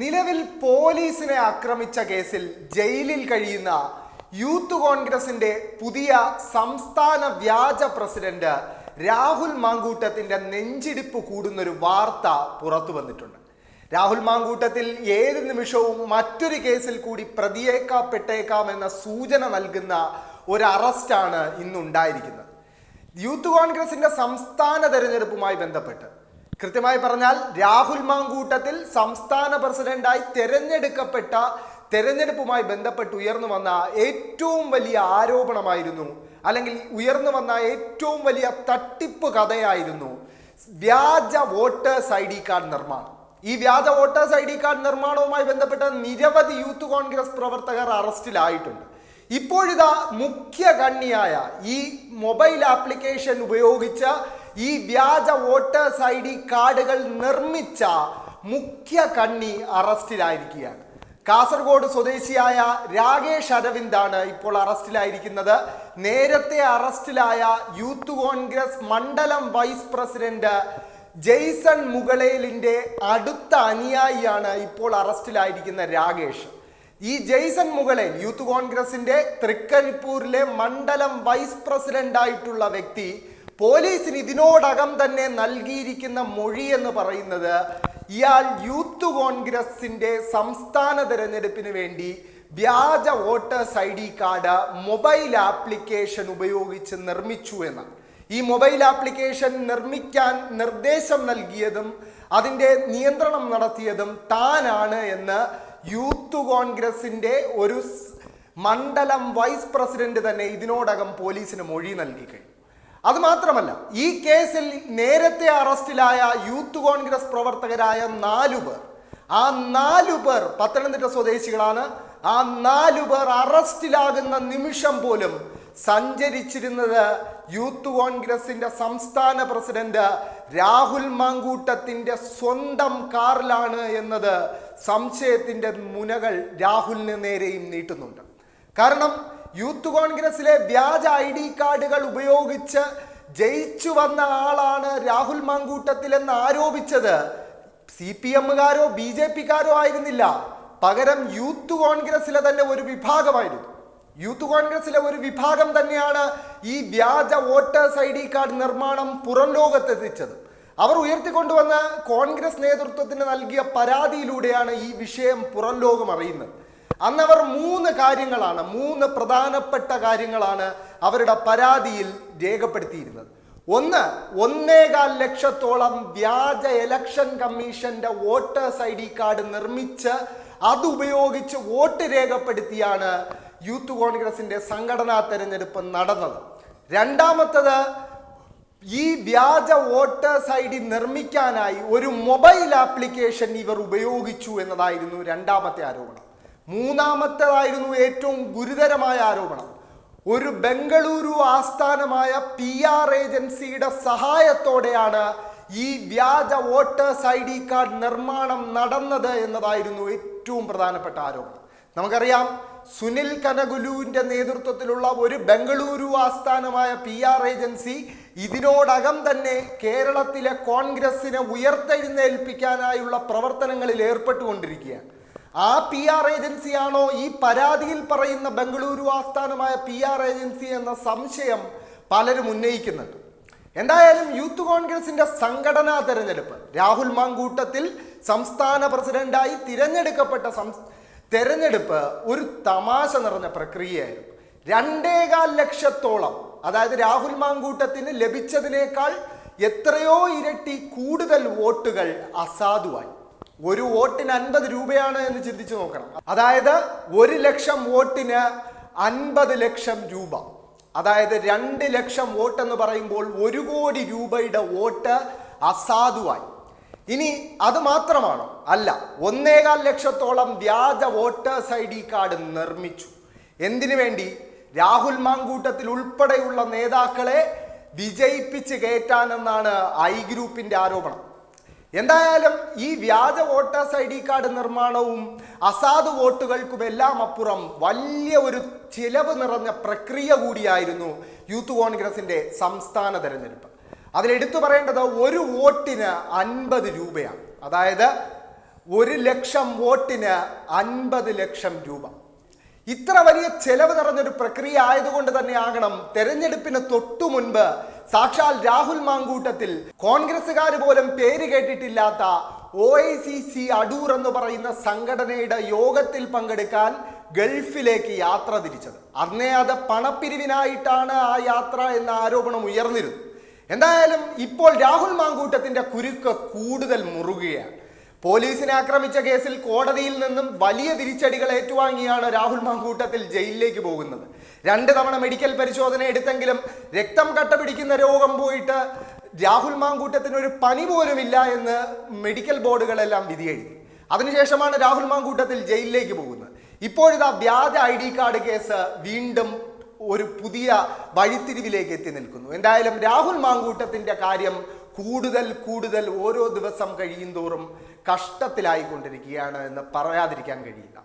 നിലവിൽ പോലീസിനെ ആക്രമിച്ച കേസിൽ ജയിലിൽ കഴിയുന്ന യൂത്ത് കോൺഗ്രസിന്റെ പുതിയ സംസ്ഥാന വ്യാജ പ്രസിഡന്റ് രാഹുൽ മാങ്കൂട്ടത്തിന്റെ നെഞ്ചിടിപ്പ് കൂടുന്നൊരു വാർത്ത പുറത്തു വന്നിട്ടുണ്ട്. രാഹുൽ മാങ്കൂട്ടത്തിൽ ഏത് നിമിഷവും മറ്റൊരു കേസിൽ കൂടി പ്രതിയേക്കാപ്പെട്ടേക്കാം എന്ന സൂചന നൽകുന്ന ഒരു അറസ്റ്റാണ് ഇന്നുണ്ടായിരിക്കുന്നത്. യൂത്ത് കോൺഗ്രസിന്റെ സംസ്ഥാന തെരഞ്ഞെടുപ്പുമായി ബന്ധപ്പെട്ട് കൃത്യമായി പറഞ്ഞാൽ രാഹുൽ മാങ്കൂട്ടത്തിൽ സംസ്ഥാന പ്രസിഡന്റായി തെരഞ്ഞെടുക്കപ്പെട്ട തെരഞ്ഞെടുപ്പുമായി ബന്ധപ്പെട്ട് ഉയർന്നു വന്ന ഏറ്റവും വലിയ ആരോപണമായിരുന്നു. അല്ലെങ്കിൽ ഉയർന്നു വന്ന ഏറ്റവും വലിയ തട്ടിപ്പ് കഥയായിരുന്നു വ്യാജ വോട്ടേഴ്സ് ഐ ഡി കാർഡ് നിർമ്മാണം. ഈ വ്യാജ വോട്ടേഴ്സ് ഐ ഡി കാർഡ് നിർമ്മാണവുമായി ബന്ധപ്പെട്ട നിരവധി യൂത്ത് കോൺഗ്രസ് പ്രവർത്തകർ അറസ്റ്റിലായിട്ടുണ്ട്. ഇപ്പോഴിതാ മുഖ്യ കണ്ണിയായ ഈ മൊബൈൽ ആപ്ലിക്കേഷൻ ഉപയോഗിച്ച ഈ വ്യാജ വോട്ടേഴ്സ് ഐ ഡി കാർഡുകൾ നിർമ്മിച്ച മുഖ്യ കണ്ണി അറസ്റ്റിലായിരിക്കുകയാണ്. കാസർഗോഡ് സ്വദേശിയായ രാകേഷ് അരവിന്ദാണ് ഇപ്പോൾ അറസ്റ്റിലായിരിക്കുന്നത്. നേരത്തെ അറസ്റ്റിലായ യൂത്ത് കോൺഗ്രസ് മണ്ഡലം വൈസ് പ്രസിഡന്റ് ജെയ്സൺ മുകളേലിന്റെ അടുത്ത അനുയായിയാണ് ഇപ്പോൾ അറസ്റ്റിലായിരിക്കുന്ന രാകേഷ്. ഈ ജെയ്സൺ മുകളേൽ യൂത്ത് കോൺഗ്രസിന്റെ തൃക്കരിപ്പൂരിലെ മണ്ഡലം വൈസ് പ്രസിഡന്റ് ആയിട്ടുള്ള വ്യക്തി പോലീസിന് ഇതിനോടകം തന്നെ നൽകിയിരിക്കുന്ന മൊഴി എന്ന് പറയുന്നത് ഇയാൾ യൂത്ത് കോൺഗ്രസിന്റെ സംസ്ഥാന തെരഞ്ഞെടുപ്പിന് വേണ്ടി വ്യാജ voters I D card mobile application ഉപയോഗിച്ച് നിർമ്മിച്ചു എന്ന് ഈ മൊബൈൽ ആപ്ലിക്കേഷൻ നിർമ്മിക്കാൻ നിർദ്ദേശം നൽകിയതും അതിന്റെ നിയന്ത്രണം നടത്തിയതും താനാണ് എന്ന് യൂത്ത് കോൺഗ്രസിന്റെ ഒരു മണ്ഡലം വൈസ് പ്രസിഡന്റ് തന്നെ ഇതിനോടകം പോലീസിന് മൊഴി നൽകി കഴിഞ്ഞു. അത് മാത്രമല്ല ഈ കേസിൽ നേരത്തെ അറസ്റ്റിലായ യൂത്ത് കോൺഗ്രസ് പ്രവർത്തകരായ നാലു പേർ. ആ നാലു പേർ പത്തനംതിട്ട സ്വദേശികളാണ്. ആ നാലു പേർ അറസ്റ്റിലാകുന്ന നിമിഷം പോലും സഞ്ചരിച്ചിരുന്നത് യൂത്ത് കോൺഗ്രസിന്റെ സംസ്ഥാന പ്രസിഡന്റ് രാഹുൽ മാങ്കൂട്ടത്തിന്റെ സ്വന്തം കാറിലാണ് എന്നത് സംശയത്തിന്റെ മുനകൾ രാഹുലിന് നേരെയും നീട്ടുന്നുണ്ട്. കാരണം യൂത്ത് കോൺഗ്രസിലെ വ്യാജ ഐ ഡി കാർഡുകൾ ഉപയോഗിച്ച് ജയിച്ചു വന്ന ആളാണ് രാഹുൽ മാങ്കൂട്ടത്തിൽ എന്ന് ആരോപിച്ചത് സി പി എമ്മുകാരോ ബി ജെ പിക്കാരോ ആയിരുന്നില്ല. പകരം യൂത്ത് കോൺഗ്രസിലെ തന്നെ ഒരു വിഭാഗമായിരുന്നു. യൂത്ത് കോൺഗ്രസിലെ ഒരു വിഭാഗം തന്നെയാണ് ഈ വ്യാജ വോട്ടേഴ്സ് ഐ ഡി കാർഡ് നിർമ്മാണം പുറം ലോകത്തെത്തിച്ചത്. അവർ ഉയർത്തിക്കൊണ്ടുവന്ന കോൺഗ്രസ് നേതൃത്വത്തിന് നൽകിയ പരാതിയിലൂടെയാണ് ഈ വിഷയം പുറം ലോകം അറിയുന്നത്. അന്നവർ മൂന്ന് കാര്യങ്ങളാണ് മൂന്ന് പ്രധാനപ്പെട്ട കാര്യങ്ങളാണ് അവരുടെ പരാതിയിൽ രേഖപ്പെടുത്തിയിരുന്നത്. ഒന്ന് ഒന്നേകാൽ ലക്ഷത്തോളം വ്യാജ ഇലക്ഷൻ കമ്മീഷന്റെ വോട്ടേഴ്സ് ഐ ഡി കാർഡ് നിർമ്മിച്ച് അതുപയോഗിച്ച് വോട്ട് രേഖപ്പെടുത്തിയാണ് യൂത്ത് കോൺഗ്രസിന്റെ സംഘടനാ തെരഞ്ഞെടുപ്പ് നടന്നത്. രണ്ടാമത്തത് ഈ വ്യാജ വോട്ടേഴ്സ് ഐ ഡി നിർമ്മിക്കാനായി ഒരു മൊബൈൽ ആപ്ലിക്കേഷൻ ഇവർ ഉപയോഗിച്ചു എന്നതായിരുന്നു രണ്ടാമത്തെ ആരോപണം. മൂന്നാമത്തേതായിരുന്നു ഏറ്റവും ഗുരുതരമായ ആരോപണം. ഒരു ബംഗളൂരു ആസ്ഥാനമായ പി ആർ ഏജൻസിയുടെ സഹായത്തോടെയാണ് ഈ വ്യാജ വോട്ടേഴ്സ് ഐ ഡി കാർഡ് നിർമ്മാണം നടന്നത് എന്നതായിരുന്നു ഏറ്റവും പ്രധാനപ്പെട്ട ആരോപണം. നമുക്കറിയാം സുനിൽ കനകുലുവിന്റെ നേതൃത്വത്തിലുള്ള ഒരു ബംഗളൂരു ആസ്ഥാനമായ പി ആർ ഏജൻസി ഇതിനോടകം തന്നെ കേരളത്തിലെ കോൺഗ്രസിനെ ഉയർത്തെഴുന്നേൽപ്പിക്കാനായുള്ള പ്രവർത്തനങ്ങളിൽ ഏർപ്പെട്ടുകൊണ്ടിരിക്കുകയാണ്. ആ പി ആർ ഏജൻസിയാണോ ഈ പരാതിയിൽ പറയുന്ന ബംഗളൂരു ആസ്ഥാനമായ പി ആർ ഏജൻസി എന്ന സംശയം പലരും ഉന്നയിക്കുന്നുണ്ട്. എന്തായാലും യൂത്ത് കോൺഗ്രസിന്റെ സംഘടനാ തെരഞ്ഞെടുപ്പ് രാഹുൽ മാങ്കൂട്ടത്തിൽ സംസ്ഥാന പ്രസിഡന്റായി തിരഞ്ഞെടുക്കപ്പെട്ട തെരഞ്ഞെടുപ്പ് ഒരു തമാശ നിറഞ്ഞ പ്രക്രിയയായിരുന്നു. രണ്ടേകാൽ ലക്ഷത്തോളം അതായത് രാഹുൽ മാങ്കൂട്ടത്തിന് ലഭിച്ചതിനേക്കാൾ എത്രയോ ഇരട്ടി കൂടുതൽ വോട്ടുകൾ അസാധുവായി. ഒരു വോട്ടിന് അൻപത് രൂപയാണ് എന്ന് ചിന്തിച്ചു നോക്കണം. അതായത് ഒരു ലക്ഷം വോട്ടിന് അൻപത് ലക്ഷം രൂപ. അതായത് രണ്ട് ലക്ഷം വോട്ട് എന്ന് പറയുമ്പോൾ ഒരു കോടി രൂപയുടെ വോട്ട് അസാധുവായി. ഇനി അത് മാത്രമാണോ? അല്ല ഒന്നേകാൽ ലക്ഷത്തോളം വ്യാജ വോട്ടേഴ്സ് ഐ ഡി കാർഡ് നിർമ്മിച്ചു. എന്തിനു വേണ്ടി? രാഹുൽ മാങ്കൂട്ടത്തിൽ ഉൾപ്പെടെയുള്ള നേതാക്കളെ വിജയിപ്പിച്ച് കയറ്റാനെന്നാണ് ഐ ഗ്രൂപ്പിന്റെ ആരോപണം. എന്തായാലും ഈ വ്യാജ വോട്ടേഴ്സ് ഐ ഡി കാർഡ് നിർമ്മാണവും അസാധു വോട്ടുകൾക്കുമെല്ലാം അപ്പുറം വലിയ ഒരു ചിലവ് നിറഞ്ഞ പ്രക്രിയ കൂടിയായിരുന്നു യൂത്ത് കോൺഗ്രസിന്റെ സംസ്ഥാന തെരഞ്ഞെടുപ്പ്. അതിലെടുത്തു പറയേണ്ടത് ഒരു വോട്ടിന് അൻപത് രൂപയാണ്. അതായത് ഒരു ലക്ഷം വോട്ടിന് അൻപത് ലക്ഷം രൂപ. ഇത്ര വലിയ ചെലവ് നിറഞ്ഞൊരു പ്രക്രിയ ആയതുകൊണ്ട് തന്നെ ആകണം തെരഞ്ഞെടുപ്പിന് തൊട്ടു മുൻപ് സാക്ഷാൽ രാഹുൽ മാങ്കൂട്ടത്തിൽ കോൺഗ്രസ്സുകാർ പോലും പേര് കേട്ടിട്ടില്ലാത്ത O I C C Adoor എന്ന് പറയുന്ന സംഘടനയുടെ യോഗത്തിൽ പങ്കെടുക്കാൻ ഗൾഫിലേക്ക് യാത്ര തിരിച്ചത്. അന്നേ അത് പണപ്പിരിവിനായിട്ടാണ് ആ യാത്ര എന്ന ആരോപണം ഉയർന്നിരുന്നു. എന്തായാലും ഇപ്പോൾ രാഹുൽ മാങ്കൂട്ടത്തിന്റെ കുരുക്ക് കൂടുതൽ മുറുകുകയാണ്. പോലീസിനെ ആക്രമിച്ച കേസിൽ കോടതിയിൽ നിന്നും വലിയ തിരിച്ചടികൾ ഏറ്റുവാങ്ങിയാണ് രാഹുൽ മാങ്കൂട്ടത്തിൽ ജയിലിലേക്ക് പോകുന്നത്. രണ്ട് തവണ മെഡിക്കൽ പരിശോധന എടുത്തെങ്കിലും രക്തം കട്ട പിടിക്കുന്ന രോഗം പോയിട്ട് രാഹുൽ മാങ്കൂട്ടത്തിന് ഒരു പനി പോലും ഇല്ല എന്ന് മെഡിക്കൽ ബോർഡുകളെല്ലാം വിധി എഴുതി അതിനുശേഷമാണ് രാഹുൽ മാങ്കൂട്ടത്തിൽ ജയിലിലേക്ക് പോകുന്നത്. ഇപ്പോഴിതാ വ്യാജ ഐ ഡി കാർഡ് കേസ് വീണ്ടും ഒരു പുതിയ വഴിത്തിരിവിലേക്ക് എത്തി നിൽക്കുന്നു. എന്തായാലും രാഹുൽ മാങ്കൂട്ടത്തിന്റെ കാര്യം കൂടുതൽ കൂടുതൽ ഓരോ ദിവസം കഴിയും തോറും കഷ്ടത്തിലായിക്കൊണ്ടിരിക്കുകയാണ് എന്ന് പറയാതിരിക്കാൻ കഴിയില്ല.